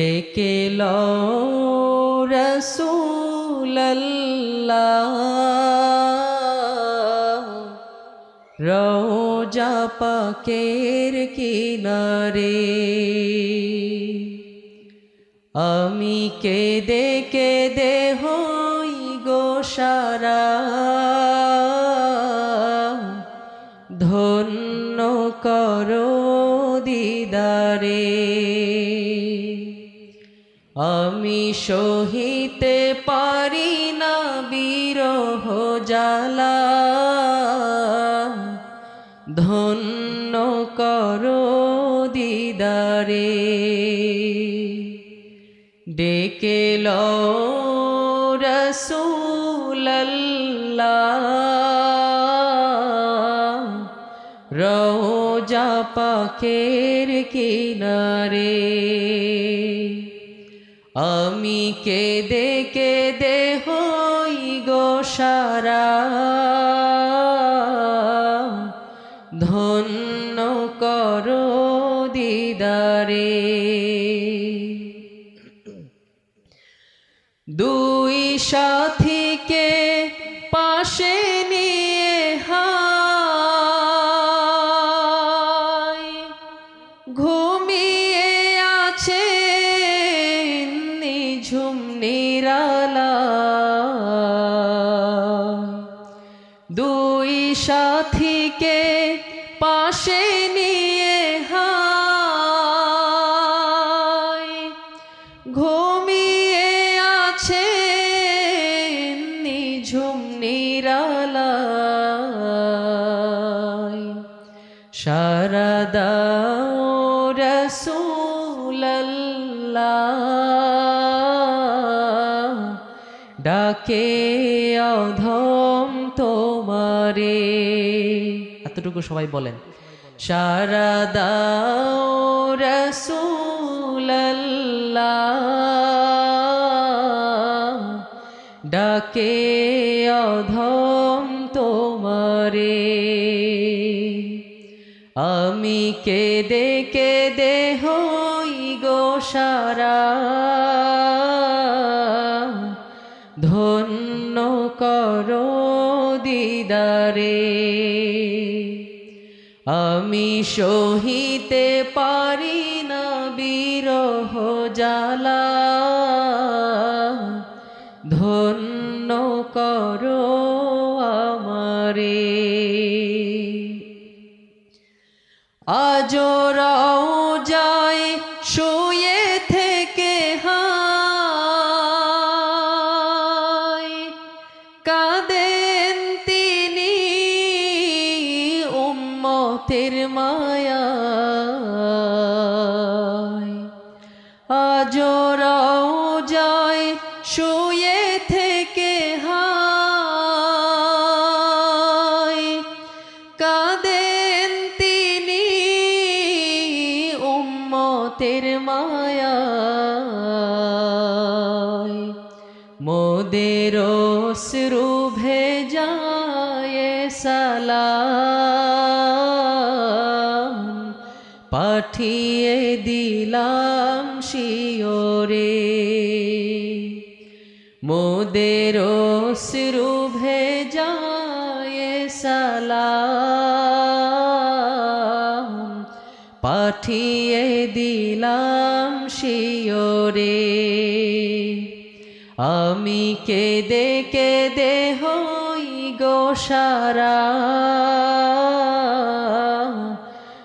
ডেকে রসুল্লাহ রোজা পাকের কিনারে আমি কেদে কেদে হই গো সারা ধন্য করো দিদারে আমি সহিতে পারি না বিরহ জ্বালা। ধন্য করো দিদারে। ডেকে রসুল্লাহ রোজা পাখের কিনারে। আমি কেদে কেদে হই গো সারা। দুই সাথীকে পাশে নিয়ে হায় ঘুমিয়ে আছে নিঝুম নিরালায়। শারদা রসুল্লাহ ডাকে অধম তোমারে। এতটুকু সবাই বলেন। শারদা রসুল্লাহ ডাকে অধম তোমারে। আমি কে কেদে কেদে হই গো সারা। দিদারে আমি সহিতে পারি না বিরহ জ্বালা। ধন্য করো আমারে। আজরাও যায় শুয়ে থেকে হায়। কাঁদেন উম্মতের মায়া আজরাও যায় শুয়ে থেকে হায়। কাঁদেন তিনি উম্মতের মায়া মোদের শ্রু ভেজায় সালাম। পাঠিয়ে দিলাম শিওরে। মোদের শ্রু ভেজায় সালাম পাঠিয়ে দিলাম শিওরে। আমি কেদে কেদে হই গো সারা।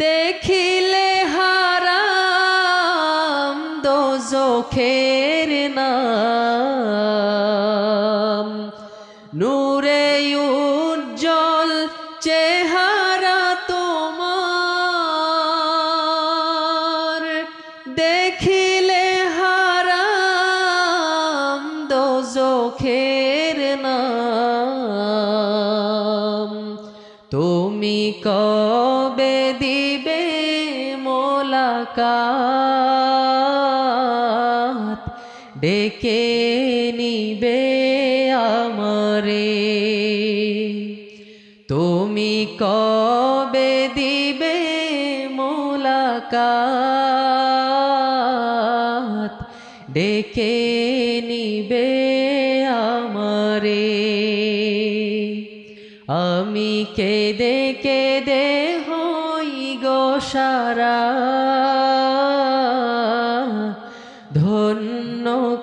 দেখিলে হারাম দোজখের নাম। নূরে উজ্জ্বল চেহারা তোমার। দেখিলে হারাম দোজখের নাম। তুমি কর মোলাকাত ডেকে নিবে আমারে। তুমি কবে দিবে মোলাকাত? ডেকে নিবে আমারে। আমি কেদে কেদে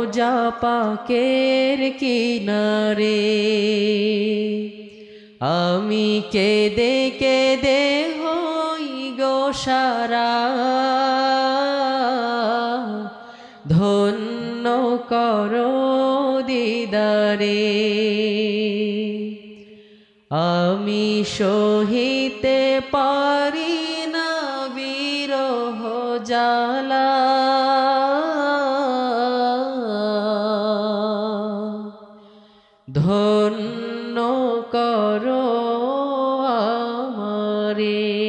রওজা পাকের কিনারে। আমি কেদে কেদে হই গো সারা। ধন্য করো দিদারে। আমি সহিতে পারি না বিরহ জ্বালা। করো আমারে।